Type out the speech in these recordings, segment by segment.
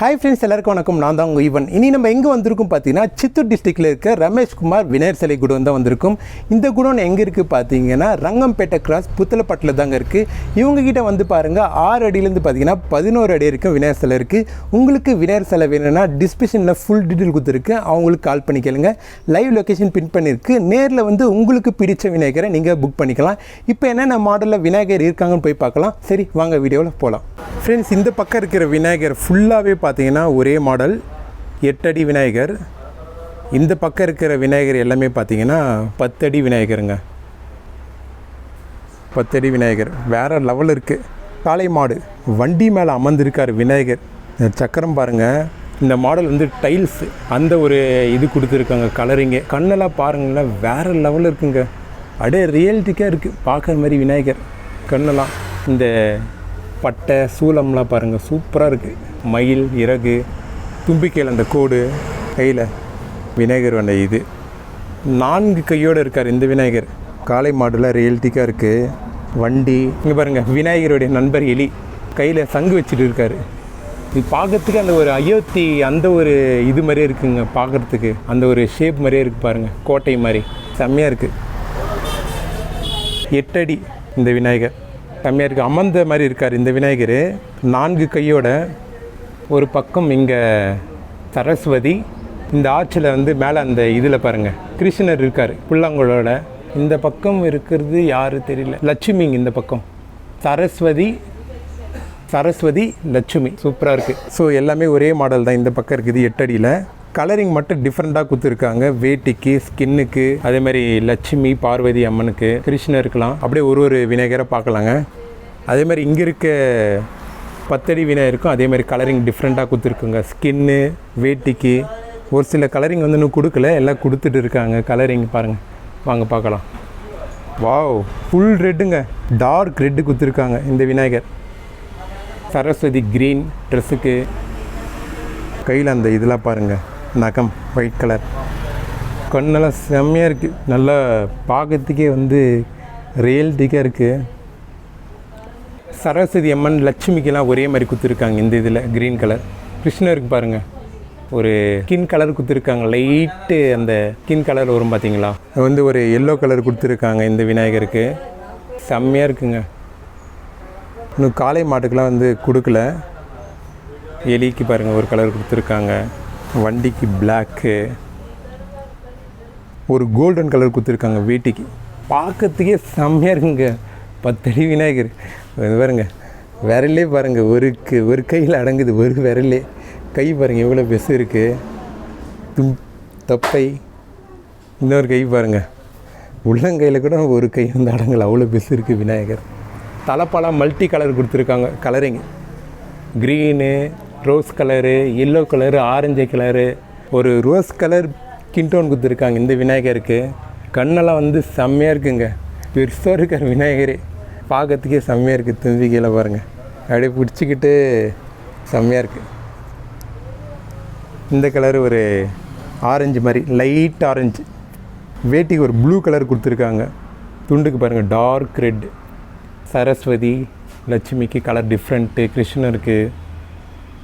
Hi friends எல்லாருக்கும் வணக்கம். நான் தான் உங்கள் ஈவன் இனி நம்ம எங்கே வந்திருக்கோம் பார்த்தீங்கன்னா சித்தூர் டிஸ்ட்ரிக்டில் இருக்க ரமேஷ்குமார் விநாயகர் சிலை குடோன் தான் வந்திருக்கும். இந்த குடோன் எங்கே இருக்குது பார்த்தீங்கன்னா ரங்கம்பேட்டை கிராஸ் புத்தலப்பட்டில் தாங்க இருக்குது இவங்ககிட்ட வந்து பாருங்கள் ஆறு அடியிலேருந்து பார்த்தீங்கன்னா பதினோரு அடி வரைக்கும் விநாயகர் சிலை இருக்குது உங்களுக்கு விநாயகர் சிலை வேணும்னா டிஸ்கிரிப்ஷனில் ஃபுல் டீட்டெயில் கொடுத்துருக்கு. அவங்களுக்கு கால் பண்ணி கேளுங்க. லைவ் லொக்கேஷன் பின் பண்ணியிருக்கு நேரில் வந்து உங்களுக்கு பிடிச்ச விநாயகரை நீங்கள் புக் பண்ணிக்கலாம். இப்போ என்னென்ன மாடலில் விநாயகர் இருக்காங்கன்னு போய் பார்க்கலாம். சரி வாங்க வீடியோவில் போகலாம் ஃப்ரெண்ட்ஸ் இந்த பக்கம் இருக்கிற விநாயகர் ஃபுல்லாகவே பார்த்தீங்கன்னா ஒரே மாடல் எட்டடி விநாயகர். இந்த பக்கம் இருக்கிற விநாயகர் எல்லாமே பார்த்தீங்கன்னா பத்தடி விநாயகருங்க. பத்தடி விநாயகர். வேறு லெவல் இருக்குது காளை மாடு. வண்டி மேலே அமர்ந்திருக்கார் விநாயகர். சக்கரம் பாருங்கள் இந்த மாடல் வந்து டைல்ஸ் அந்த ஒரு இது கொடுத்துருக்காங்க கலரிங்கு கண்ணெல்லாம் பாருங்களேன் வேறு லெவலில் இருக்குங்க. அப்படியே ரியாலிட்டிக்காக இருக்குது பார்க்குற மாதிரி விநாயகர். கண்ணெல்லாம். இந்த பட்டை சூளம்லாம் பாருங்கள் சூப்பராக இருக்குது மயில் இறகு தும்பிக்கையில் அந்த கோடு கையில் விநாயகர் வந்த இது. நான்கு கையோடு இருக்கார் இந்த விநாயகர். காளை மாடுலாம் ரியல்ட்டிக்காக இருக்குது வண்டி இங்கே பாருங்கள் விநாயகருடைய நண்பர் எலி. கையில் சங்கு வச்சுட்டு இருக்கார். இது பார்க்கறதுக்கு அந்த ஒரு அயோத்தி அந்த ஒரு இது மாதிரியே இருக்குங்க பார்க்குறதுக்கு. அந்த ஒரு ஷேப் மாதிரியே இருக்குது பாருங்கள் கோட்டை மாதிரி. செம்மையாக இருக்குது எட்டடி இந்த விநாயகர். செம்மையாக இருக்குது அமர்ந்த மாதிரி இருக்கார் இந்த விநாயகர். நான்கு கையோட ஒரு பக்கம் இங்கே சரஸ்வதி இந்த ஆற்றில் வந்து மேலே அந்த இதில் பாருங்கள் கிருஷ்ணர் இருக்கார் புல்லாங்குழலோட. இந்த பக்கம் இருக்கிறது யார் தெரியல. லட்சுமிங்க இந்த பக்கம். சரஸ்வதி சரஸ்வதி லட்சுமி. சூப்பராக இருக்குது ஸோ எல்லாமே ஒரே மாடல் தான். இந்த பக்கம் இருக்குது எட்டடியில் கலரிங் மட்டும் டிஃப்ரெண்ட்டாக கொடுத்துருக்காங்க. வேட்டிக்கு ஸ்கின்னுக்கு அதே மாதிரி லட்சுமி பார்வதி அம்மனுக்கு கிருஷ்ணருக்கெலாம் அப்படியே ஒரு ஒரு விநாயகரை பார்க்கலாங்க. அதே மாதிரி இங்கே இருக்க பத்தடி விநாயகருக்கும் அதே மாதிரி கலரிங் டிஃப்ரெண்ட்டாக கொடுத்துருக்குங்க. ஸ்கின்னு வேட்டிக்கு ஒரு சில கலரிங் வந்து இன்னும் கொடுக்கல. எல்லாம் கொடுத்துட்டு இருக்காங்க. கலரிங் பாருங்கள் வாங்க பார்க்கலாம். வாவ் ஃபுல் ரெட்டுங்க டார்க் ரெட்டு கொடுத்துருக்காங்க இந்த விநாயகர். சரஸ்வதி க்ரீன் ட்ரெஸ்ஸுக்கு கையில் அந்த இதெல்லாம் பாருங்கள் நகம் ஒயிட் கலர் கண்ணெல்லாம் செம்மையாக இருக்குது நல்லா பார்க்கறதுக்கே வந்து ரியல்டிக்காக இருக்குது சரஸ்வதி அம்மன் லட்சுமிக்கெல்லாம் ஒரே மாதிரி குத்துருக்காங்க இந்த இதில் க்ரீன் கலர் கிருஷ்ணருக்கு பாருங்கள் ஒரு ஸ்கின் கலர் கொடுத்துருக்காங்க லைட்டு அந்த ஸ்கின் கலர் வரும் பார்த்தீங்களா வந்து ஒரு எல்லோ கலர் கொடுத்துருக்காங்க இந்த விநாயகருக்கு. செம்மையாக இருக்குங்க. இன்னும் காளை மாட்டுக்கெலாம் வந்து கொடுக்கல. எலிக்கு பாருங்கள் ஒரு கலர் கொடுத்துருக்காங்க. வண்டிக்கு பிளாக்கு ஒரு கோல்டன் கலர் கொடுத்துருக்காங்க வீட்டுக்கு. பார்க்கறதுக்கே செம்மையாக இருக்குங்க. பத்தடி விநாயகர். இது பாருங்க. விரலே பாருங்கள் ஒரு க- ஒரு கையில் அடங்குது. ஒரு விரலே. கை பாருங்கள் எவ்வளோ பெஸ் இருக்குது தும் தப்பை. இன்னொரு கை பாருங்கள் உள்ளங்கையில் கூட ஒரு கை வந்து அடங்கல. அவ்வளோ பெஸ் இருக்குது விநாயகர். தலைப்பழம் மல்டி கலர் கொடுத்துருக்காங்க. Colouring. Green rose colour yellow colour orange colour ஒரு ரோஸ் கலர் கிண்டோன் கொடுத்துருக்காங்க இந்த விநாயகருக்கு. கண்ணெல்லாம் வந்து செம்மையாக இருக்குங்க. பெருசாக இருக்கார் விநாயகரே. பார்க்கறதுக்கே செம்மையாக இருக்குது தும்பிக்கையில் பாருங்கள் அப்படியே பிடிச்சிக்கிட்டு செம்மையாக இருக்குது இந்த கலர் ஒரு ஆரஞ்சு மாதிரி லைட் ஆரஞ்சு வேட்டிக்கு ஒரு ப்ளூ கலர் கொடுத்துருக்காங்க. துண்டுக்கு பாருங்கள் டார்க் ரெட் சரஸ்வதி லட்சுமிக்கு கலர் டிஃப்ரெண்ட்டு கிருஷ்ணருக்கு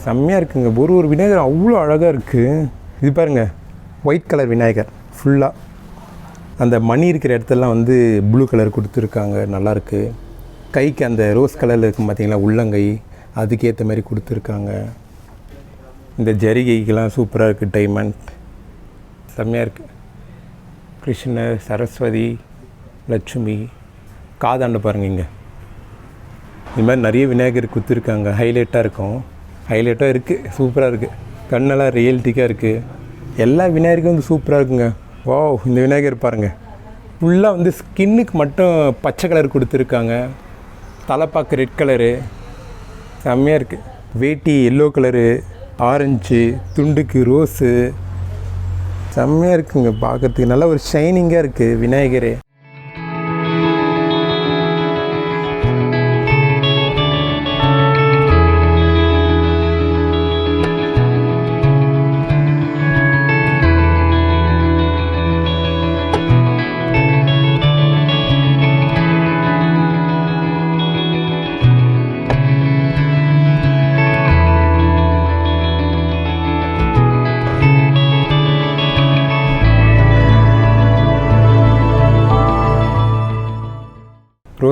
செம்மையாக இருக்குங்க. ஒரு ஒரு விநாயகர் அவ்வளோ அழகாக இருக்குது இது பாருங்கள் ஒயிட் கலர் விநாயகர். ஃபுல்லாக அந்த மணி இருக்கிற இடத்துலலாம் வந்து ப்ளூ கலர் கொடுத்துருக்காங்க. நல்லாயிருக்கு கைக்கு அந்த ரோஸ் கலரில் இருக்கும் பார்த்தீங்களா உள்ளங்கை அதுக்கேற்ற மாதிரி கொடுத்துருக்காங்க. இந்த ஜரிகைக்கெலாம் சூப்பராக இருக்குது டைமண்ட் செம்மையாக இருக்குது கிருஷ்ணர் சரஸ்வதி லட்சுமி காதாண்ட பாருங்க இங்கே. இது மாதிரி நிறைய விநாயகர் குத்துருக்காங்க ஹைலைட்டாக இருக்கும். ஹைலைட்டாக இருக்குது சூப்பராக இருக்குது கண்ணெல்லாம் ரியல்டிக்காக இருக்குது எல்லா விநாயகருக்கும் வந்து சூப்பராக இருக்குங்க. ஓ இந்த விநாயகர் பாருங்கள் ஃபுல்லாக வந்து ஸ்கின்னுக்கு மட்டும் பச்சை கலர் கொடுத்துருக்காங்க. தலைப்பாக்கு ரெட் கலரு செம்மையாக இருக்குது வேட்டி எல்லோ கலரு ஆரஞ்சு துண்டுக்கு ரோஸு செம்மையாக இருக்குங்க பார்க்கறதுக்கு நல்ல ஒரு ஷைனிங்காக இருக்குது விநாயகரே.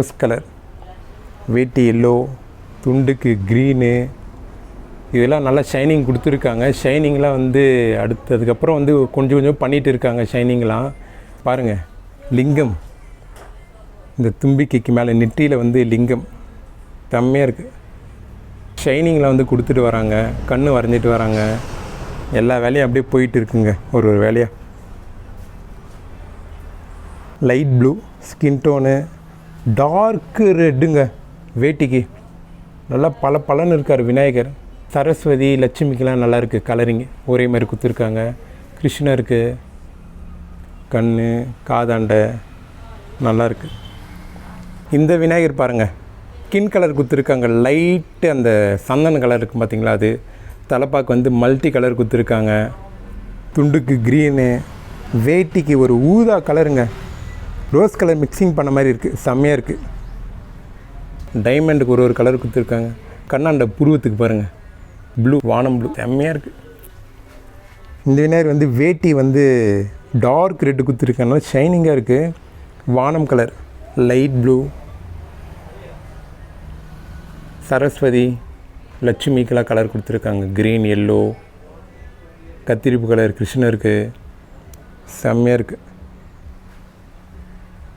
ரோஸ் கலர் வேட்டி எல்லோ துண்டுக்கு க்ரீனு இதெல்லாம் நல்லா ஷைனிங் கொடுத்துருக்காங்க. ஷைனிங்லாம் வந்து அடுத்ததுக்கப்புறம் வந்து கொஞ்சம் கொஞ்சம் பண்ணிகிட்டு இருக்காங்க ஷைனிங்லாம் பாருங்கள் லிங்கம். இந்த தும்பிக்கைக்கு மேலே நெற்றியில் வந்து லிங்கம். செம்மையாக இருக்குது ஷைனிங்கில் வந்து கொடுத்துட்டு வராங்க. கண் வரைஞ்சிட்டு வராங்க. எல்லா வேலையும் அப்படியே போயிட்டு இருக்குங்க ஒரு ஒரு வேலையாக light blue skin tone dark ரெட்டுங்க வேட்டிக்கு. நல்லா பல பலன்னு இருக்கார் விநாயகர். சரஸ்வதி லட்சுமிக்கெலாம் நல்லா இருக்குது கலரிங் ஒரே மாதிரி கொடுத்துருக்காங்க கிருஷ்ணருக்கு கண் காதாண்டை நல்லாயிருக்கு இந்த விநாயகர் பாருங்கள் ஸ்கின் கலர் கொடுத்துருக்காங்க லைட்டு அந்த சந்தன கலர் இருக்குது பார்த்தீங்களா அது? தலைப்பாக்கு வந்து மல்டி கலர் கொடுத்துருக்காங்க துண்டுக்கு க்ரீனு வேட்டிக்கு ஒரு ஊதா கலருங்க ரோஸ் கலர் மிக்சிங் பண்ண மாதிரி இருக்குது செம்மையாக இருக்குது டைமண்டுக்கு ஒரு ஒரு கலர் கொடுத்துருக்காங்க. கண்ணாண்ட புருவத்துக்கு பாருங்கள் ப்ளூ வானம் ப்ளூ செம்மையாக இருக்குது இந்த விநாயகர் வந்து வேட்டி வந்து டார்க் ரெட்டு கொடுத்துருக்கனால ஷைனிங்காக இருக்குது வானம் கலர் லைட் ப்ளூ சரஸ்வதி லட்சுமிக்கெல்லாம் கலர் கொடுத்துருக்காங்க. க்ரீன் எல்லோ கத்திரிப்பு கலர் கிருஷ்ணருக்கு. செம்மையாக இருக்குது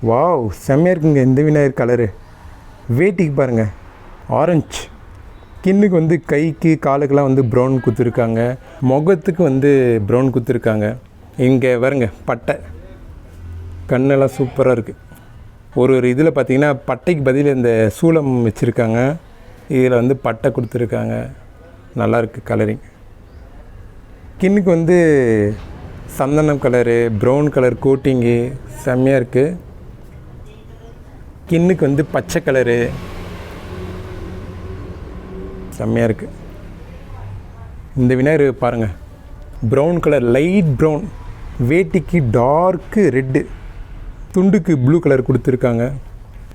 வாவ் செம்மையாக இருக்குங்க இந்த விநாயகர் கலரு வேட்டிக்கு பாருங்கள் ஆரஞ்சு ஸ்கின்னுக்கு வந்து கைக்கு காலுக்கெல்லாம் வந்து ப்ரௌன் குத்துருக்காங்க. முகத்துக்கு வந்து ப்ரௌன் குத்துருக்காங்க. இங்கே வருங்க பட்டை. கண்ணெல்லாம் சூப்பராக இருக்குது ஒரு ஒரு இதில் பார்த்தீங்கன்னா பட்டைக்கு பதில் இந்த சூளம் வச்சுருக்காங்க. இதில் வந்து பட்டை கொடுத்துருக்காங்க. நல்லாயிருக்கு கலரிங் ஸ்கின்னுக்கு வந்து சந்தனம் கலரு ப்ரௌன் கலர் கோட்டிங்கு செம்மையாக இருக்குது ஸ்கின்னுக்கு வந்து பச்சை கலரு. செம்மையாக இருக்குது இந்த விநாயகர் பாருங்கள் ப்ரௌன் கலர் லைட் ப்ரௌன் வேட்டிக்கு டார்க்கு ரெட்டு துண்டுக்கு ப்ளூ கலர் கொடுத்துருக்காங்க.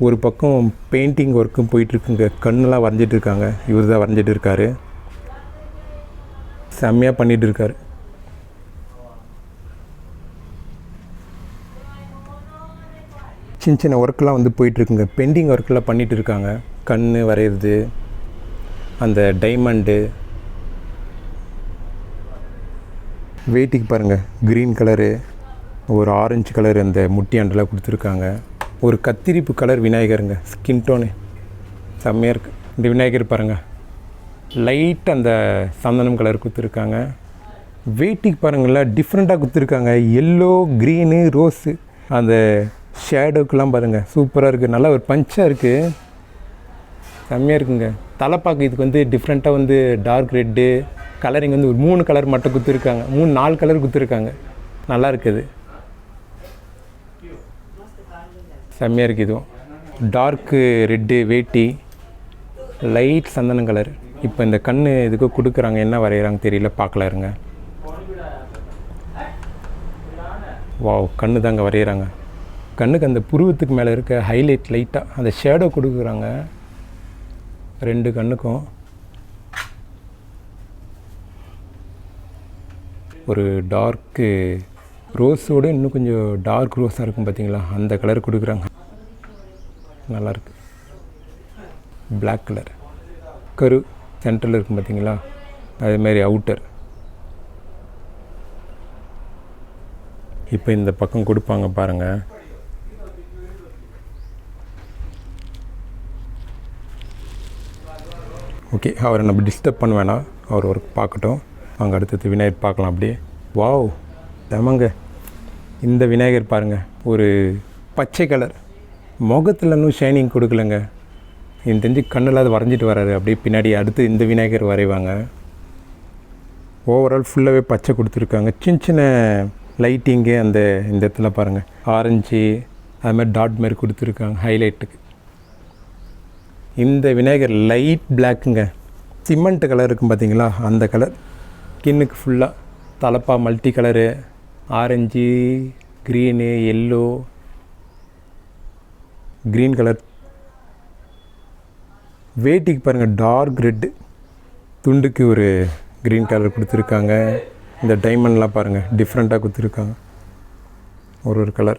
ஒரு பக்கம் பெயிண்டிங் ஒர்க்கும் போயிட்டுருக்குங்க. கண்ணெல்லாம் வரைஞ்சிட்டு இருக்காங்க. இவர் தான் வரைஞ்சிட்டு இருக்காரு. செம்மையாக பண்ணிகிட்டு இருக்காரு. சின்ன சின்ன ஒர்க்கெலாம் வந்து போயிட்டுருக்குங்க. பெண்டிங் ஒர்க்கெலாம் பண்ணிகிட்டு இருக்காங்க கண் வரைகிறது அந்த டைமண்டு வேட்டிக்கு பாருங்கள் க்ரீன் கலரு ஒரு ஆரஞ்சு கலர் அந்த முட்டியாண்டெல்லாம் கொடுத்துருக்காங்க. ஒரு கத்திரிப்பு கலர் விநாயகருங்க. ஸ்கின் டோனு செம்மையாக இருக்குது இந்த விநாயகர் பாருங்கள் லைட் அந்த சந்தனம் கலர் கொடுத்துருக்காங்க. வேட்டிக்கு பாருங்களேன் டிஃப்ரெண்ட்டாக கொடுத்துருக்காங்க. எல்லோ க்ரீனு ரோஸு அந்த ஷேடோக்கெலாம் பாருங்கள் சூப்பராக இருக்குது நல்லா ஒரு பஞ்சாக இருக்குது செம்மையாக இருக்குங்க. தலைப்பாக்கு இதுக்கு வந்து டிஃப்ரெண்ட்டாக வந்து டார்க் ரெட்டு கலரிங் வந்து ஒரு மூணு கலர் மட்டும் கொடுத்துருக்காங்க. மூணு நாலு கலர் கொடுத்துருக்காங்க. நல்லா இருக்குது செம்மையாக இருக்குது இதுவும். டார்க்கு ரெட்டு வேட்டி லைட் சந்தனம் கலர் இப்போ இந்த கண் இதுக்கு கொடுக்குறாங்க. என்ன வரைகிறாங்க தெரியல. பார்க்கல இருங்க. வாவ் கண்ணு தாங்க வரைகிறாங்க கண்ணுக்கு அந்த புருவத்துக்கு மேலே இருக்க ஹைலைட் லைட்டாக அந்த ஷேடோ கொடுக்குறாங்க. ரெண்டு கண்ணுக்கும் ஒரு டார்க்கு ரோஸோடு இன்னும் கொஞ்சம் டார்க் ரோஸாக இருக்கும் பார்த்தீங்களா அந்த கலர் கொடுக்குறாங்க. நல்லாயிருக்கு பிளாக் கலர் கரு சென்டரில் இருக்கும் பார்த்தீங்களா அதேமாரி அவுட்டர் இப்போ இந்த பக்கம் கொடுப்பாங்க பாருங்கள் ஓகே அவரை நம்ம டிஸ்டர்ப் பண்ண வேணாம். அவர் ஒர்க் பார்க்கட்டும். அங்கே அடுத்தது விநாயகர் பார்க்கலாம் அப்படியே. வாவ் தமங்க இந்த விநாயகர் பாருங்கள் ஒரு பச்சை கலர். முகத்தில் இன்னும் ஷைனிங் கொடுக்கலங்க. எனக்கு தெரிஞ்சு கண்ணில் அது வரைஞ்சிட்டு வராரு. அப்படியே பின்னாடி அடுத்து இந்த விநாயகர் வரைவாங்க. ஓவரால் ஃபுல்லாகவே பச்சை கொடுத்துருக்காங்க. சின்ன சின்ன லைட்டிங்கு அந்த இந்த இடத்துல பாருங்கள் ஆரஞ்சு அது மாதிரி டாட் மாதிரி கொடுத்துருக்காங்க ஹைலைட்டுக்கு இந்த விநாயகர் லைட் பிளாக்குங்க சிமெண்ட் கலர் இருக்கும் பார்த்தீங்களா அந்த கலர் ஸ்கின்னுக்கு ஃபுல்லாக தலப்பா multi colour orange green yellow green colour வேட்டிக்கு பாருங்கள் டார்க் ரெட்டு துண்டுக்கு ஒரு க்ரீன் கலர் கொடுத்துருக்காங்க. இந்த டைமண்ட்லாம் பாருங்கள் டிஃப்ரெண்ட்டாக கொடுத்துருக்காங்க. ஒரு ஒரு கலர்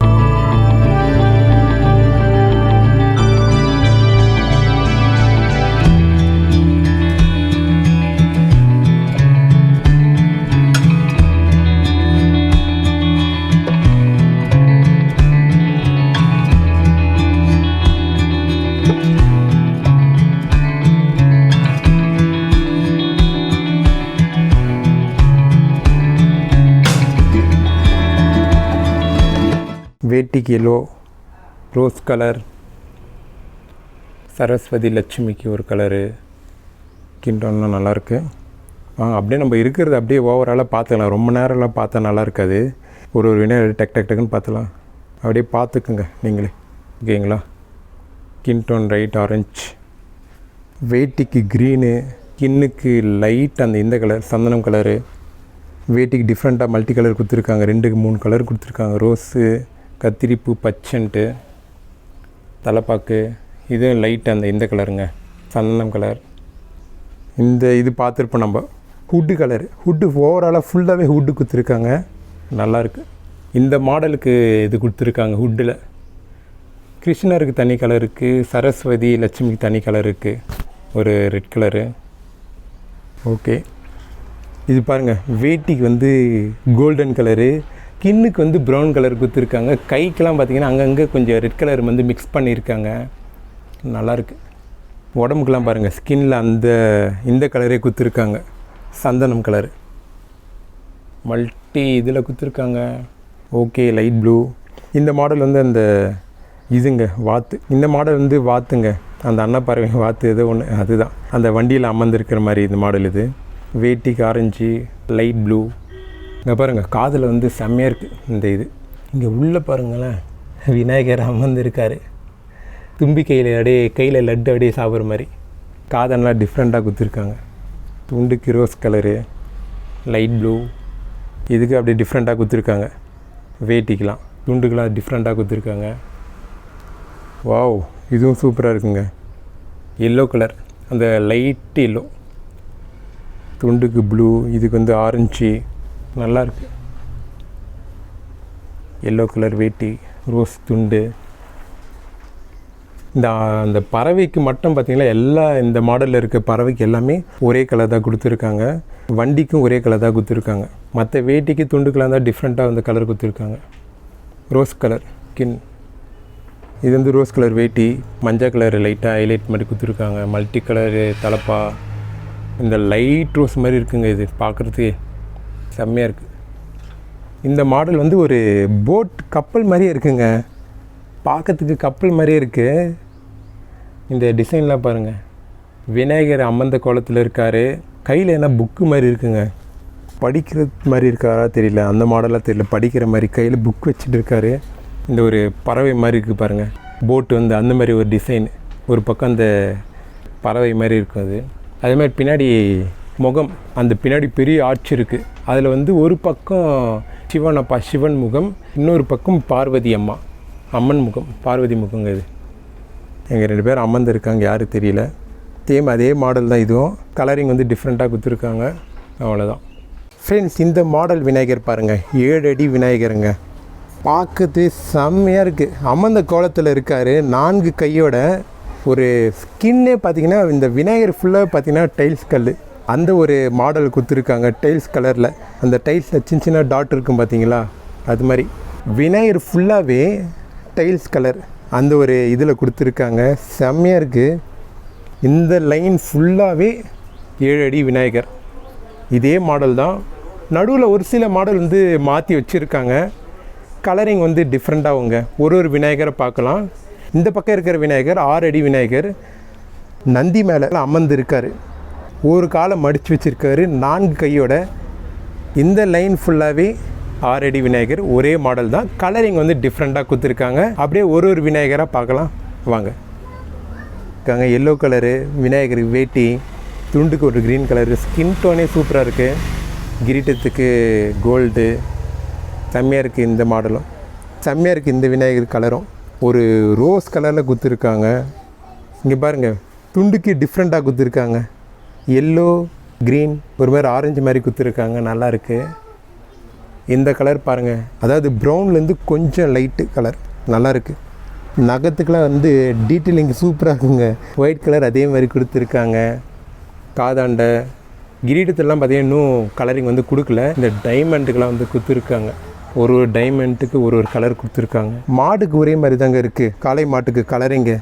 வேட்டிக்கு எல்லோ ரோஸ் கலர் சரஸ்வதி லட்சுமிக்கு ஒரு கலரு. கிண்டோன்னா நல்லாயிருக்கு வாங்க அப்படியே நம்ம இருக்கிறது அப்படியே ஓவராலாக பார்த்துக்கலாம். ரொம்ப நேரம்லாம் பார்த்தா நல்லா இருக்காது ஒரு ஒரு வினாடி டக் டக் டக்குன்னு பார்த்துலாம். அப்படியே பார்த்துக்குங்க நீங்களே. ஓகேங்களா? கின்டோன் ரைட் ஆரஞ்ச். வேட்டிக்கு க்ரீனு கின்னுக்கு லைட் அந்த இந்த கலர் சந்தனம் கலரு. வேட்டிக்கு டிஃப்ரெண்ட்டாக மல்டி கலர் கொடுத்துருக்காங்க. ரெண்டுக்கு மூணு கலர் கொடுத்துருக்காங்க. ரோஸு கத்திரிப்பு பச்சன்ட்டு தலைப்பாக்கு இது லைட் அந்த இந்த கலருங்க சந்தனம் கலர் இந்த இது பார்த்துருப்போம் நம்ம. ஹுட்டு கலர் ஹுட்டு ஓவராலாக ஃபுல்லாகவே ஹுட்டு கொடுத்துருக்காங்க. நல்லாயிருக்கு இந்த மாடலுக்கு இது கொடுத்துருக்காங்க ஹுட்டில் கிருஷ்ணருக்கு தனி கலர் இருக்குது சரஸ்வதி லட்சுமிக்கு தனி கலர் இருக்குது ஒரு ரெட் கலரு ஓகே இது பாருங்கள் வேட்டிக்கு வந்து கோல்டன் கலரு ஸ்கின்னுக்கு வந்து ப்ரௌன் கலர் கொடுத்துருக்காங்க. கைக்கெலாம் பார்த்தீங்கன்னா அங்கங்கே கொஞ்சம் ரெட் கலர் வந்து மிக்ஸ் பண்ணியிருக்காங்க நல்லாயிருக்கு உடம்புக்கெலாம் பாருங்கள் ஸ்கின்னில் அந்த இந்த கலரே கொடுத்துருக்காங்க. சந்தனம் கலர் மல்டி இதில் கொடுத்துருக்காங்க. ஓகே லைட் ப்ளூ இந்த மாடல் வந்து அந்த இதுங்க வாத்து. இந்த மாடல் வந்து வாத்துங்க. அந்த அன்னப்பறவை வாத்து ஏதோ ஒன்று அதுதான். அந்த வண்டியில் அமர்ந்திருக்கிற மாதிரி இந்த மாடல் இது. வேட்டிக்கு ஆரஞ்சு லைட் ப்ளூ இங்கே பாருங்கள் காதில் வந்து செம்மையாக இருக்குது இந்த இது. இங்கே உள்ளே பாருங்களேன் விநாயகர் அமர்ந்துருக்காரு. தும்பி கையில் அப்படியே கையில் லட்டு அப்படியே சாப்பிட்ற மாதிரி. காதெல்லாம் டிஃப்ரெண்ட்டாக கொடுத்துருக்காங்க துண்டுக்கு ரோஸ் கலரு லைட் ப்ளூ இதுக்கு அப்படியே டிஃப்ரெண்ட்டாக கொடுத்துருக்காங்க வேட்டிக்கெலாம் துண்டுக்கெலாம் டிஃப்ரெண்ட்டாக கொடுத்துருக்காங்க வாவ் இதுவும் சூப்பராக இருக்குங்க. எல்லோ கலர் அந்த லைட் எல்லோ துண்டுக்கு ப்ளூ இதுக்கு வந்து ஆரஞ்சு நல்லாயிருக்கு எல்லோ கலர் வேட்டி ரோஸ் துண்டு. இந்த அந்த பறவைக்கு மட்டும் பார்த்திங்கன்னா எல்லா இந்த மாடலில் இருக்க பறவைக்கு எல்லாமே ஒரே கலர் தான் கொடுத்துருக்காங்க. வண்டிக்கும் ஒரே கலர் தான் கொடுத்துருக்காங்க. மற்ற வேட்டிக்கு துண்டுக்கெலாம் தான் டிஃப்ரெண்ட்டாக வந்து கலர் கொடுத்துருக்காங்க. ரோஸ் கலர் கின் இது வந்து ரோஸ் கலர் வேட்டி. மஞ்சள் கலர் லைட்டாக ஹைலைட் மாதிரி கொடுத்துருக்காங்க. மல்டி கலரு தலப்பா. இந்த லைட் ரோஸ் மாதிரி இருக்குங்க இது பார்க்குறதுக்கே செம்மையாக இருக்குது இந்த மாடல் வந்து ஒரு போட் கப்பல் மாதிரியே இருக்குங்க. பார்க்கறதுக்கு கப்பல் மாதிரியே இருக்குது இந்த டிசைன்லாம் பாருங்கள் விநாயகர் அமர்ந்த கோலத்தில் இருக்கார். கையில் என்ன புக்கு மாதிரி இருக்குங்க. படிக்கிற மாதிரி இருக்காரா தெரியல. அந்த மாடலாக தெரியல. படிக்கிற மாதிரி கையில் புக் வச்சுட்டு இருக்காரு. இந்த ஒரு பறவை மாதிரி இருக்குது பாருங்கள் போட்டு வந்து அந்த மாதிரி ஒரு டிசைன் ஒரு பக்கம் அந்த பறவை மாதிரி இருக்கும் அது. அதே மாதிரி பின்னாடி முகம் அந்த பின்னாடி பெரிய ஆட்சி இருக்குது அதில் வந்து ஒரு பக்கம் சிவன் அப்பா சிவன் முகம் இன்னொரு பக்கம் பார்வதி அம்மா அம்மன் முகம் பார்வதி முகங்க இது. எங்கள் ரெண்டு பேரும் அமர்ந்திருக்காங்க யாரும் தெரியல. தேம் அதே மாடல் தான் இதுவும். கலரிங் வந்து டிஃப்ரெண்ட்டாக கொடுத்துருக்காங்க. அவ்வளோதான் ஃப்ரெண்ட்ஸ் இந்த மாடல் விநாயகர் பாருங்கள் ஏழு அடி விநாயகருங்க. பார்க்கறது செம்மையாக இருக்குது அமர்ந்த கோலத்தில் இருக்கார். நான்கு கையோட ஒரு ஸ்கின்னே பார்த்தீங்கன்னா இந்த விநாயகர் ஃபுல்லாக பார்த்தீங்கன்னா டைல்ஸ் கல் அந்த ஒரு மாடல் கொடுத்துருக்காங்க டைல்ஸ் கலரில் அந்த டைல்ஸில் சின்ன சின்ன டாட் இருக்கும் பார்த்தீங்களா அது மாதிரி. விநாயகர் ஃபுல்லாகவே டைல்ஸ் கலர் அந்த ஒரு இதில் கொடுத்துருக்காங்க. செம்மையாக இருக்குது இந்த லைன் ஃபுல்லாகவே ஏழு அடி விநாயகர். இதே மாடல் தான். நடுவில் ஒரு சில மாடல் வந்து மாற்றி வச்சுருக்காங்க. கலரிங் வந்து டிஃப்ரெண்ட்டாகவுங்க ஒரு ஒரு விநாயகரை பார்க்கலாம். இந்த பக்கம் இருக்கிற விநாயகர் ஆறு அடி விநாயகர். நந்தி மேலே அமர்ந்து இருக்கார் ஒரு காலை மடித்து வச்சுருக்காரு நான்கு கையோட. இந்த லைன் ஃபுல்லாகவே ஆரடி விநாயகர் ஒரே மாடல் தான். கலரிங் வந்து டிஃப்ரெண்ட்டாக கொடுத்துருக்காங்க. அப்படியே ஒரு ஒரு விநாயகராக பார்க்கலாம். வாங்க. இருக்காங்க எல்லோ கலரு விநாயகர் வேட்டி துண்டுக்கு ஒரு க்ரீன் கலரு ஸ்கின் டோனே சூப்பராக இருக்குது கிரீட்டத்துக்கு கோல்டு செம்மையாக இருக்குது இந்த மாடலும் செம்மையாக இருக்குது இந்த விநாயகர் கலரும் ஒரு ரோஸ் கலரில் குத்துருக்காங்க இங்கே பாருங்கள் துண்டுக்கு டிஃப்ரெண்ட்டாக குத்துருக்காங்க எல்லோ க்ரீன் ஒரு மாதிரி ஆரஞ்சு மாதிரி குத்துருக்காங்க நல்லாயிருக்கு இந்த கலர் பாருங்கள் அதாவது ப்ரௌன்லேருந்து கொஞ்சம் லைட்டு கலர் நல்லாயிருக்கு நகத்துக்கெலாம் வந்து டீட்டெயிலிங் சூப்பராக இருக்குங்க. ஒயிட் கலர் அதே மாதிரி கொடுத்துருக்காங்க. காதாண்ட கிரீடத்தெல்லாம் பார்த்தீங்கன்னா இன்னும் கலரிங் வந்து கொடுக்கல. இந்த டைமண்டுக்கெலாம் வந்து கொடுத்துருக்காங்க ஒரு ஒரு டைமண்ட்டுக்கு ஒரு ஒரு கலர் கொடுத்துருக்காங்க. மாடுக்கு ஒரே மாதிரி தாங்க இருக்குது காளை மாட்டுக்கு கலரிங்கு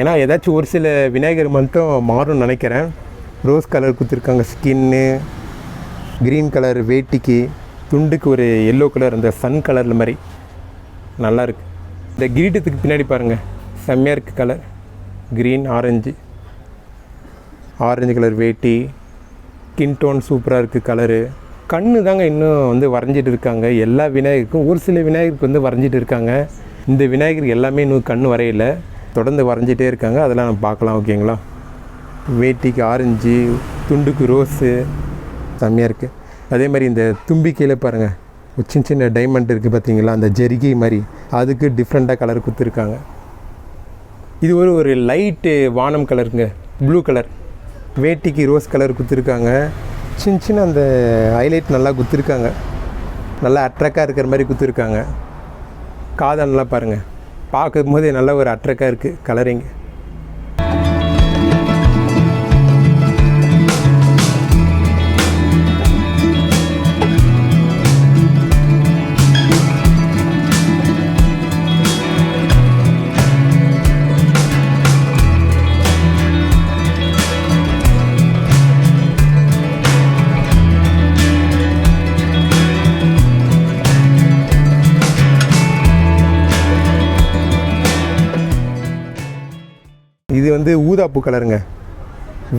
ஏன்னா ஏதாச்சும் ஒரு சில விநாயகர் மட்டும் மாறும்னு நினைக்கிறேன். ரோஸ் கலர் கொடுத்துருக்காங்க ஸ்கின்னு க்ரீன் கலர் வேட்டிக்கு துண்டுக்கு ஒரு எல்லோ கலர் அந்த சன் கலரில் மாதிரி நல்லாயிருக்கு இந்த கிரீட்டத்துக்கு பின்னாடி பாருங்கள் செம்மையாக இருக்குது colour green orange orange colour வேட்டி கின்டோன் சூப்பராக இருக்குது கலரு கண்ணு தாங்க இன்னும் வந்து வரைஞ்சிட்டு இருக்காங்க. எல்லா விநாயகருக்கும் ஒரு சில விநாயகருக்கு வந்து வரைஞ்சிட்டு இருக்காங்க. இந்த விநாயகர் எல்லாமே இன்னும் கண் வரையில. தொடர்ந்து வரைஞ்சிட்டே இருக்காங்க. அதெல்லாம் நம்ம பார்க்கலாம் ஓகேங்களா வேட்டிக்கு ஆரஞ்சு துண்டுக்கு ரோஸு செம்மையாக இருக்குது அதே மாதிரி இந்த தும்பிக்கையில் பாருங்கள் சின்ன சின்ன டைமண்ட் இருக்குது பார்த்தீங்களா அந்த ஜெரிகை மாதிரி. அதுக்கு டிஃப்ரெண்ட்டாக கலர் கொடுத்துருக்காங்க. இது ஒரு ஒரு லைட்டு வானம் கலருங்க ப்ளூ கலர் வேட்டிக்கு ரோஸ் கலர் கொடுத்துருக்காங்க. சின்ன சின்ன அந்த ஹைலைட் நல்லா குத்துருக்காங்க நல்லா அட்ராக்டாக இருக்கிற மாதிரி குத்துருக்காங்க காதல்லாம் பாருங்கள் பார்க்கும் போதே நல்ல ஒரு அட்ராக்டாக இருக்குது கலரிங் வந்து ஊதாப்பூ கலருங்க.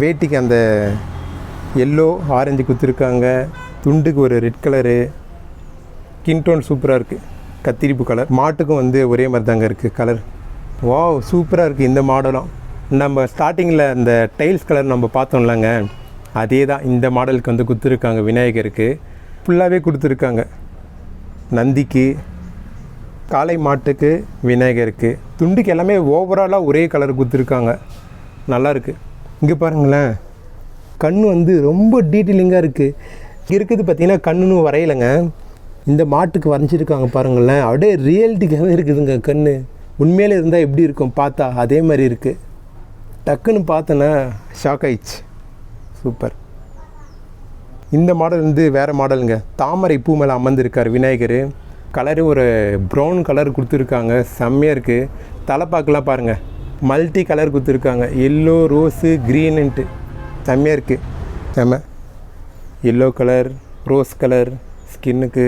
வேட்டிக்கு அந்த எல்லோ ஆரஞ்சு கொடுத்துருக்காங்க துண்டுக்கு ஒரு ரெட் கலரு கின்டோன் சூப்பராக இருக்குது கத்திரிப்பு கலர் மாட்டுக்கும் வந்து ஒரே மாதிரி தாங்க இருக்குது கலர் வாவ் சூப்பராக இருக்குது இந்த மாடலும். நம்ம ஸ்டார்டிங்கில் அந்த டைல்ஸ் கலர் நம்ம பார்த்தோம்லங்க அதே தான் இந்த மாடலுக்கு வந்து கொடுத்துருக்காங்க விநாயகருக்கு. ஃபுல்லாகவே கொடுத்துருக்காங்க. நந்திக்கு காளை மாட்டுக்கு விநாயகருக்கு துண்டுக்கு எல்லாமே ஓவராலாக ஒரே கலர் கொடுத்துருக்காங்க. நல்லாயிருக்கு இங்கே பாருங்களேன். கண் வந்து ரொம்ப டீட்டெயிலிங்காக இருக்குது இங்கே இருக்குது பார்த்திங்கன்னா கண்ணுன்னு வரையலைங்க. இந்த மாட்டுக்கு வரைஞ்சிருக்காங்க பாருங்களேன். அப்படியே ரியல்ட்டிக்காகவே இருக்குதுங்க கண் உண்மையிலே இருந்தால் எப்படி இருக்கும் பார்த்தா அதே மாதிரி இருக்குது டக்குன்னு பார்த்தோன்னா ஷாக் ஆயிடுச்சு. சூப்பர் இந்த மாடல் வந்து வேறு மாடலுங்க தாமரை பூ மேலே அமர்ந்திருக்கார் விநாயகர். கலரு ஒரு ப்ரௌன் கலர் கொடுத்துருக்காங்க. செம்மையாக இருக்குது தலைப்பாக்கெலாம் பாருங்கள் மல்டி கலர் கொடுத்துருக்காங்க. எல்லோ ரோஸு க்ரீனுன்ட்டு செம்மையாக இருக்குது செம்ம. எல்லோ கலர் ரோஸ் கலர் ஸ்கின்னுக்கு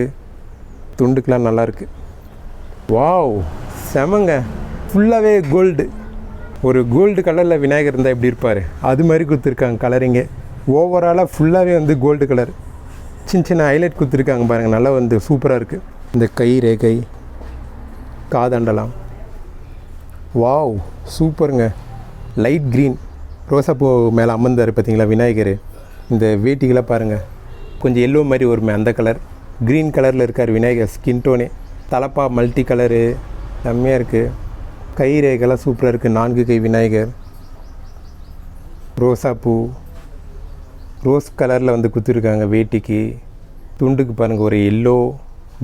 துண்டுக்கெலாம் நல்லாயிருக்கு வாவ் செமங்க ஃபுல்லாகவே கோல்டு ஒரு கோல்டு கலரில் விநாயகர் இருந்தால் எப்படி இருப்பார்? அது மாதிரி கொடுத்துருக்காங்க கலரிங்கே ஓவராலாக ஃபுல்லாகவே வந்து கோல்டு கலர் சின்ன சின்ன ஹைலைட் கொடுத்துருக்காங்க பாருங்கள் நல்லா வந்து சூப்பராக இருக்குது இந்த கை ரேகை காதண்டலாம். வாவ் சூப்பருங்க. Light green. ரோசாப்பூ மேலே அமர்ந்தார் பார்த்தீங்களா விநாயகர்? இந்த வேட்டிகளை பாருங்கள் கொஞ்சம் எல்லோ மாதிரி வருமே அந்த கலர். க்ரீன் கலரில் இருக்கார் விநாயகர் ஸ்கின் டோனே தலப்பா மல்டி கலரு. செம்மையாக இருக்குது கை ரேகைலாம் சூப்பராக இருக்குது நான்கு கை விநாயகர். ரோசாப்பூ. ரோஸ் கலரில் வந்து கொடுத்துருக்காங்க வேட்டிக்கு. துண்டுக்கு பாருங்கள் ஒரு எல்லோ.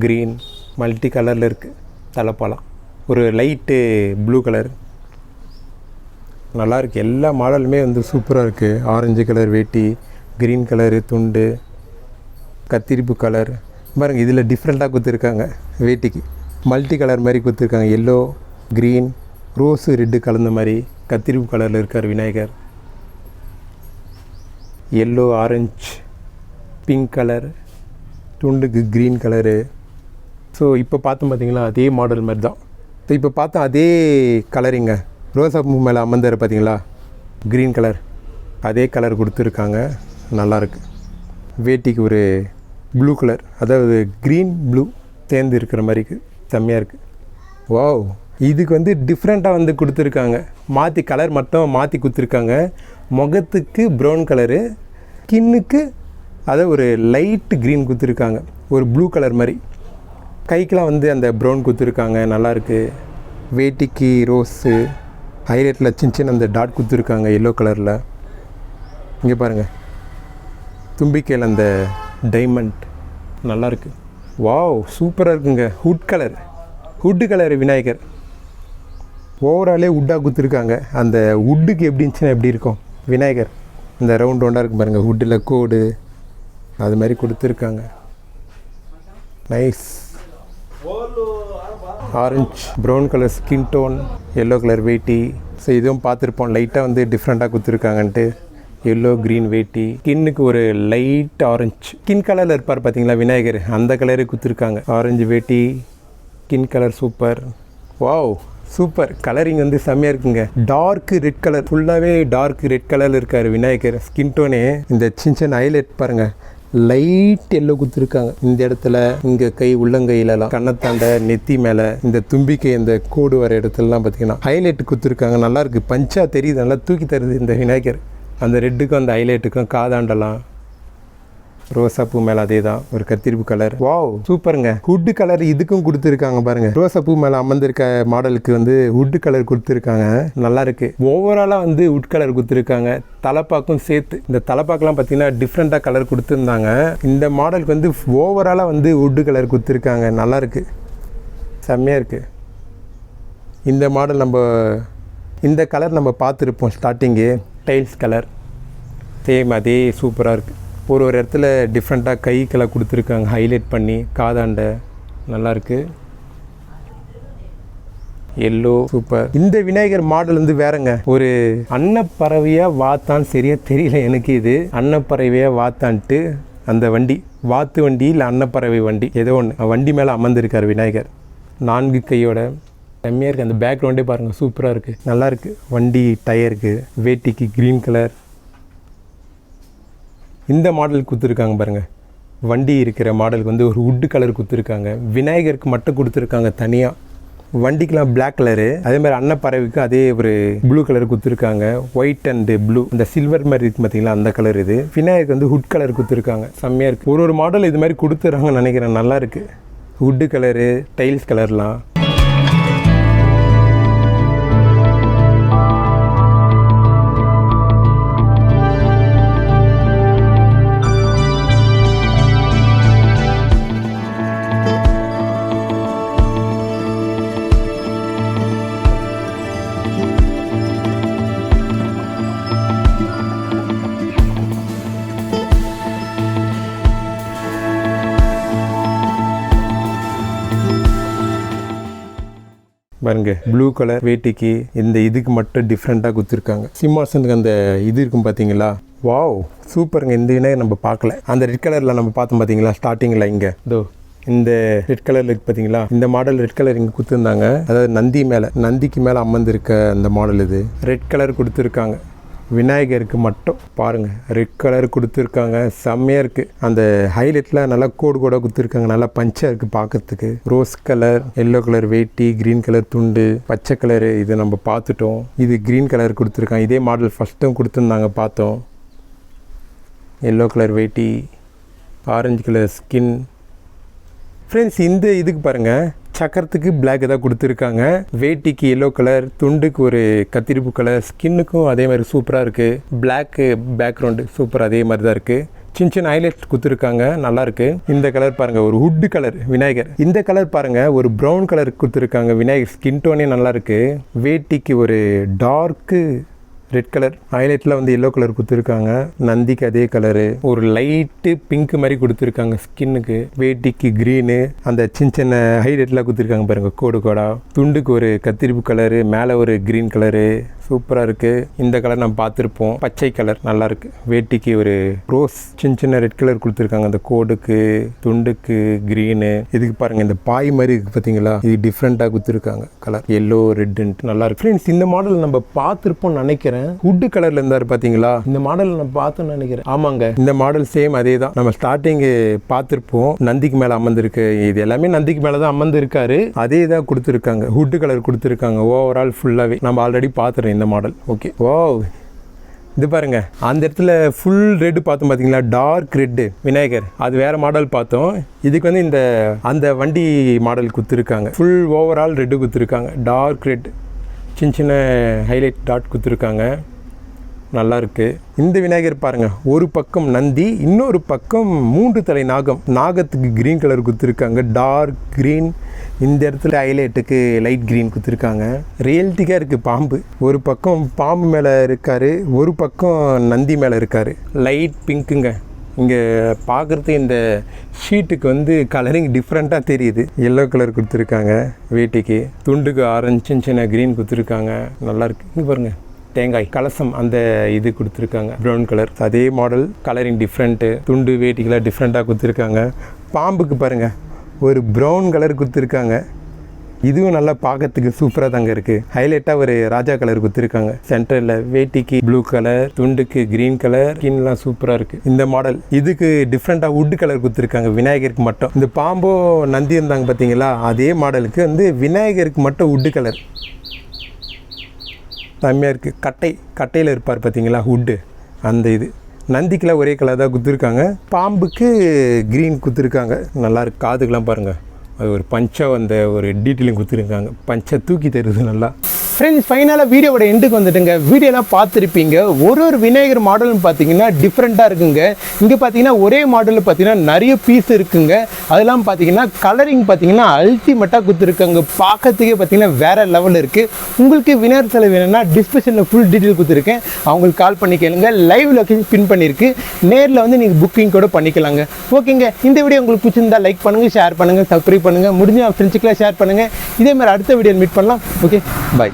க்ரீன் மல்டி கலரில் இருக்குது தலைப்பாலாம் ஒரு லைட்டு ப்ளூ கலர் நல்லாயிருக்கு எல்லா மாடலுமே வந்து சூப்பராக இருக்குது ஆரஞ்சு கலர் வேட்டி க்ரீன் கலரு துண்டு கத்திரிப்பு கலர் பாருங்கள் இதில் டிஃப்ரெண்ட்டாக கொடுத்துருக்காங்க வேட்டிக்கு. மல்டி கலர் மாதிரி கொடுத்துருக்காங்க. எல்லோ க்ரீன் ரோஸு ரெட்டு கலந்த மாதிரி கத்திரிப்பு கலரில் இருக்கார் Vinayagar. Yellow orange pink colour துண்டுக்கு க்ரீன் கலரு ஸோ இப்போ பார்த்தோம் பார்த்தீங்களா அதே மாடல் மாதிரி தான் ஸோ இப்போ பார்த்தோம் அதே கலரிங்க ரோசா பூ மேலே அமர்ந்தார் பார்த்தீங்களா க்ரீன் கலர் அதே கலர் கொடுத்துருக்காங்க. நல்லாயிருக்கு வேட்டிக்கு ஒரு ப்ளூ கலர் அதாவது க்ரீன் ப்ளூ சேர்ந்து இருக்கிற மாதிரிக்கு செம்மையாக இருக்குது வாவ் இதுக்கு வந்து டிஃப்ரெண்ட்டாக வந்து கொடுத்துருக்காங்க. மாற்றி கலர் மட்டும் மாற்றி கொடுத்துருக்காங்க. முகத்துக்கு ப்ரௌன் கலரு ஸ்கின்னுக்கு அதை ஒரு லைட்டு க்ரீன் கொடுத்துருக்காங்க. ஒரு ப்ளூ கலர் மாதிரி. கைக்கெலாம் வந்து அந்த ப்ரௌன் கொடுத்துருக்காங்க நல்லாயிருக்கு வேட்டிக்கு ரோஸு ஹைலைட்டில் சின்ன சின்ன அந்த டாட் கொடுத்துருக்காங்க எல்லோ கலரில் இங்கே பாருங்கள் தும்பிக்கையில் அந்த டைமண்ட் நல்லாயிருக்கு வாவ் சூப்பராக இருக்குங்க. Hood colour hood colour Vinayagar. ஓவராலே உட்டாக கொடுத்துருக்காங்க அந்த உட்டுக்கு எப்படி இருந்துச்சுன்னா எப்படி இருக்கும்? விநாயகர். இந்த ரவுண்ட் ரவுண்டாக இருக்கும் பாருங்கள் ஹுட்டில் கோடு அது மாதிரி கொடுத்துருக்காங்க nice orange brown colour skin tone yellow colour வேட்டி. ஸோ இதுவும் பார்த்துருப்போம். லைட்டாக வந்து டிஃப்ரெண்ட்டாக கொடுத்துருக்காங்கன்ட்டு. எல்லோ க்ரீன் வேட்டி. ஸ்கின்னுக்கு ஒரு லைட் ஆரஞ்சு ஸ்கின் கலரில் இருப்பார் பார்த்தீங்களா விநாயகர்? அந்த கலரு கொடுத்துருக்காங்க. ஆரஞ்சு வேட்டி skin colour super wow super colouring வந்து செம்மையாக இருக்குங்க. டார்க் ரெட் கலர் ஃபுல்லாகவே டார்க் ரெட் கலரில் இருக்கார் விநாயகர். ஸ்கின் டோனே இந்த சின்ன சின்ன ஹைலைட் பாருங்கள் லைட் எல்லோ கொடுத்துருக்காங்க. இந்த இடத்துல இங்கே கை உள்ளங்கையிலலாம் கண்ணத்தாண்ட நெத்தி மேலே இந்த தும்பிக்கை இந்த கோடு வர இடத்துலலாம் பார்த்தீங்கன்னா ஹைலைட் கொடுத்துருக்காங்க. நல்லா பஞ்சாக தெரியுது. நல்லா தூக்கி தருது இந்த விநாயகர். அந்த ரெட்டுக்கும் அந்த ஹைலைட்டுக்கும் காதாண்டலாம். ரோசாப்பூ மேலே அதே தான் ஒரு கத்திரிப்பு கலர் வாவ் சூப்பருங்க. ஹுட்டு கலர் இதுக்கும் கொடுத்துருக்காங்க பாருங்க. ரோசாப்பூ மேலே அமர்ந்திருக்க மாடலுக்கு வந்து ஹுட்டு கலர் கொடுத்துருக்காங்க. நல்லா இருக்கு. ஓவராலாக வந்து உட் கலர் கொடுத்துருக்காங்க. தலைப்பாக்கும் சேர்த்து இந்த தலைப்பாக்கெல்லாம் பார்த்தீங்கன்னா டிஃப்ரெண்ட்டாக கலர் கொடுத்துருந்தாங்க. இந்த மாடலுக்கு வந்து ஓவராலாக வந்து உட்டு கலர் கொடுத்துருக்காங்க. நல்லா இருக்கு. செம்மையாக இருக்கு. இந்த மாடல் நம்ம இந்த கலர் நம்ம பார்த்துருப்போம் ஸ்டார்டிங்கு டைல்ஸ் கலர் சேம் அதே சூப்பராக இருக்குது ஒரு ஒரு இடத்துல டிஃப்ரெண்ட்டாக கைக்கெல்லாம் கொடுத்துருக்காங்க ஹைலைட் பண்ணி காதாண்ட நல்லாயிருக்கு எல்லோ சூப்பர் இந்த விநாயகர் மாடல் வந்து வேறங்க. ஒரு அன்னப்பறவையா வாத்தான்னு சரியா தெரியல எனக்கு இது. அன்னப்பறவையா வாத்தான்ட்டு அந்த வண்டி வாத்து வண்டி இல்லை அன்னப்பறவை வண்டி ஏதோ ஒன்று வண்டி மேலே அமர்ந்திருக்கார் விநாயகர். நான்கு கையோட செம்மையாக இருக்குது அந்த பேக்ரவுண்டே பாருங்கள் சூப்பராக இருக்குது நல்லாயிருக்கு வண்டி டயருக்கு வேட்டிக்கு க்ரீன் கலர் இந்த மாடல் கொடுத்துருக்காங்க பாருங்க. வண்டி இருக்கிற மாடலுக்கு வந்து ஒரு உட்டு கலர் கொடுத்துருக்காங்க. விநாயகருக்கு மட்டும் கொடுத்துருக்காங்க தனியாக வண்டிக்கெலாம் பிளாக் கலரு அதே மாதிரி அன்னப்பறவைக்கு அதே ஒரு ப்ளூ கலர் கொடுத்துருக்காங்க. ஒயிட் அண்டு ப்ளூ இந்த சில்வர் மாதிரி இருக்குது பார்த்தீங்களா அந்த கலர் இது. விநாயகருக்கு வந்து ஹுட் கலர் கொடுத்துருக்காங்க. செம்மையாக இருக்குது ஒரு ஒரு மாடல் இது மாதிரி கொடுத்துறாங்கன்னு நினைக்கிறேன். நல்லா இருக்குது ஹுட்டு கலரு டைல்ஸ் கலர்லாம் பாருங்க ப்ளூ கலர் வேட்டிக்கு இந்த இதுக்கு மட்டும் டிஃப்ரெண்ட்டாக கொடுத்துருக்காங்க சிம்மாசனுக்கு அந்த இது இருக்கும் பார்த்தீங்களா வாவ் சூப்பருங்க இந்த விநாயகர் நம்ம பார்க்கல. அந்த ரெட் கலரில் நம்ம பார்த்தோம் பார்த்தீங்களா ஸ்டார்டிங்கில் இங்கே. இதோ இந்த ரெட் கலர் இருக்கு பார்த்தீங்களா இந்த மாடல் ரெட் கலர் இங்கே கொடுத்துருந்தாங்க அதாவது நந்தி மேலே நந்திக்கு மேலே அமர்ந்திருக்க அந்த மாடல் இது. ரெட் கலர் கொடுத்துருக்காங்க. விநாயகருக்கு மட்டும் பாருங்க. ரெட் கலர் கொடுத்துருக்காங்க செம்மையாக இருக்குது அந்த ஹைலைட்டில் நல்லா கோடு கோடாக கொடுத்துருக்காங்க நல்லா பஞ்சாக இருக்குது பார்க்கறதுக்கு ரோஸ் கலர் எல்லோ கலர் வேட்டி க்ரீன் கலர் துண்டு பச்சை கலரு இது நம்ம பார்த்துட்டோம். இது க்ரீன் கலர் கொடுத்துருக்காங்க. இதே மாடல் ஃபஸ்ட்டும் கொடுத்துருந்தாங்க பார்த்தோம். எல்லோ கலர் வேட்டி ஆரஞ்சு கலர் ஸ்கின் ஃப்ரெண்ட்ஸ் இந்த இதுக்கு பாருங்கள் சக்கரத்துக்கு பிளாக் தான் கொடுத்துருக்காங்க. வேட்டிக்கு எல்லோ கலர் துண்டுக்கு ஒரு கத்திரிப்பு கலர் ஸ்கின்னுக்கும் அதே மாதிரி சூப்பராக இருக்குது பிளாக்கு பேக்ரவுண்டு சூப்பர் அதே மாதிரி தான் இருக்குது சின்ன சின்ன ஹைலைட்ஸ் கொடுத்துருக்காங்க நல்லாயிருக்கு இந்த கலர் பாருங்கள் ஒரு ஹுட்டு கலர் விநாயகர். இந்த கலர் பாருங்கள் ஒரு ப்ரௌன் கலர் கொடுத்துருக்காங்க விநாயகர். ஸ்கின் டோனே நல்லாயிருக்கு வேட்டிக்கு ஒரு டார்க்கு ரெட் கலர் ஹைலைட்டில் வந்து எல்லோ கலர் கொடுத்துருக்காங்க. நந்திக்கு அதே கலரு ஒரு லைட்டு பிங்க் மாதிரி கொடுத்துருக்காங்க ஸ்கின்னுக்கு வேட்டிக்கு க்ரீனு அந்த சின்ன சின்ன ஹைலைட்லாம் கொடுத்துருக்காங்க பாருங்க கோடு கோடா. துண்டுக்கு ஒரு கத்திரிப்பு கலரு மேலே ஒரு க்ரீன் கலரு சூப்பராக இருக்குது இந்த கலர் நம்ம பார்த்துருப்போம். பச்சை கலர் நல்லா இருக்கு. வேட்டிக்கு ஒரு ரோஸ் சின்ன சின்ன ரெட் கலர் கொடுத்துருக்காங்க. அந்த கோடுக்கு துண்டுக்கு க்ரீனு. இதுக்கு பாருங்கள் இந்த பாய் மாதிரி இருக்குது பார்த்தீங்களா இது டிஃப்ரெண்ட்டாக கொடுத்துருக்காங்க கலர். எல்லோ ரெட்டுன்ட்டு நல்லா இருக்கு. ஃப்ரெண்ட்ஸ் இந்த மாடல் நம்ம பார்த்துருப்போம்னு நினைக்கிறேன். வுட்டு கலரில் இருந்தார் பார்த்தீங்களா இந்த மாடல் நம்ம பார்த்தோன்னு நினைக்கிறேன். ஆமாங்க. இந்த மாடல் சேம் அதே தான் நம்ம ஸ்டார்டிங்கு பார்த்துருப்போம். நந்திக்கு மேலே அமர்ந்திருக்கு. இது எல்லாமே நந்திக்கு மேலே தான் அமர்ந்திருக்காரு. அதே தான் கொடுத்துருக்காங்க. வுட்டு கலர் கொடுத்துருக்காங்க. ஓவரால் ஃபுல்லாகவே நம்ம ஆல்ரெடி பார்த்துறேன் இந்த மாடல் ஓகே ஓ இது பாருங்க. அந்த இடத்துல ஃபுல் ரெட்டு பார்த்தோம் பார்த்தீங்களா டார்க் ரெட்டு விநாயகர். அது வேறு மாடல் பார்த்தோம். இதுக்கு வந்து இந்த அந்த வண்டி மாடல் குத்துருக்காங்க ஃபுல் ஓவரால் ரெட்டு குத்துருக்காங்க டார்க் ரெட் சின்ன சின்ன ஹைலைட் டாட் குத்துருக்காங்க நல்லாருக்கு. இந்த விநாயகர் பாருங்கள் ஒரு பக்கம் நந்தி இன்னொரு பக்கம் மூன்று தலை நாகம். நாகத்துக்கு கிரீன் கலர் கொடுத்துருக்காங்க டார்க் கிரீன் இந்த இடத்துல ஹைலைட்டுக்கு லைட் க்ரீன் கொடுத்துருக்காங்க. ரியல்ட்டிக்காக இருக்குது பாம்பு. ஒரு பக்கம் பாம்பு மேலே இருக்கார் ஒரு பக்கம் நந்தி மேலே இருக்கார். லைட் பிங்க்குங்க இங்கே பார்க்குறது இந்த ஷீட்டுக்கு வந்து கலரிங் டிஃப்ரெண்ட்டாக தெரியுது. எல்லோ கலர் கொடுத்துருக்காங்க வேட்டிக்கு. துண்டுக்கு ஆரஞ்சு சின்ன சின்ன க்ரீன் கொடுத்துருக்காங்க. நல்லாயிருக்கு இங்கே பாருங்கள் தேங்காய் கலசம் அந்த இது கொடுத்துருக்காங்க. ப்ரௌன் கலர் அதே மாடல் கலரிங் டிஃப்ரெண்ட்டு துண்டு வேட்டிகளாக டிஃப்ரெண்ட்டாக கொடுத்துருக்காங்க. பாம்புக்கு பாருங்கள் ஒரு ப்ரௌன் கலர் கொடுத்துருக்காங்க. இதுவும் நல்லா பார்க்கறதுக்கு சூப்பராக தாங்க இருக்குது ஹைலைட்டாக ஒரு ராஜா கலர் கொடுத்துருக்காங்க. சென்டரில் வேட்டிக்கு ப்ளூ கலர் துண்டுக்கு க்ரீன் கலர் ஸ்கின்லாம் சூப்பராக இருக்குது இந்த மாடல் இதுக்கு டிஃப்ரெண்ட்டாக வுட்டு கலர் கொடுத்துருக்காங்க. விநாயகருக்கு மட்டும். இந்த பாம்போ நந்தி இருந்தாங்க பார்த்தீங்களா அதே மாடலுக்கு வந்து விநாயகருக்கு மட்டும் வுட்டு கலர் செம்மையாக இருக்குது கட்டை கட்டையில் இருப்பார் பார்த்தீங்களா ஹுட்டு அந்த இது. நந்திக்கெலாம் ஒரே கலர் தான் குத்திருக்காங்க பாம்புக்கு க்ரீன் குத்திருக்காங்க நல்லா இருக்கு. காதுக்கெலாம் பாருங்கள் ஒரு பஞ்சம் அந்த ஒரு டீட்டெயிலும் கொடுத்துருக்காங்க. பஞ்சை தூக்கி தருது நல்லா. ஃப்ரெண்ட்ஸ் ஃபைனலாக வீடியோவோட எண்டுக்கு வந்துட்டுங்க. வீடியோலாம் பார்த்துருப்பீங்க. ஒரு ஒரு விநாயகர் மாடலும் பார்த்தீங்கன்னா டிஃப்ரெண்ட்டாக இருக்குங்க. இங்கே பார்த்தீங்கன்னா ஒரே மாடலில் பார்த்தீங்கன்னா நிறைய பீஸ் இருக்குங்க. அதெல்லாம் பார்த்தீங்கன்னா கலரிங் பார்த்தீங்கன்னா அல்டிமேட்டாக கொடுத்துருக்காங்க. பார்க்கறதுக்கே பார்த்தீங்கன்னா வேற லெவலில் இருக்குது உங்களுக்கு விநாயகர் செலவு வேணும்னா டிஸ்கிரிப்ஷனில் ஃபுல் டீட்டெயில் கொடுத்துருக்கேன். அவங்களுக்கு கால் பண்ணி கேளுங்க. லைவ் லொக்கேஷன் பின் பண்ணியிருக்கு. நேரில் வந்து நீங்கள் புக்கிங் கூட பண்ணிக்கலாங்க. ஓகேங்க இந்த வீடியோ உங்களுக்கு பிடிச்சிருந்தா லைக் பண்ணுங்கள் ஷேர் பண்ணுங்கள் சப்ஸ்கிரைப் பண்ணுங்கள் முடிஞ்ச ஃப்ரெண்ட்ஸுக்கெலாம் ஷேர் பண்ணுங்கள் இதே மாதிரி அடுத்த வீடியோ மீட் பண்ணலாம். Okay bye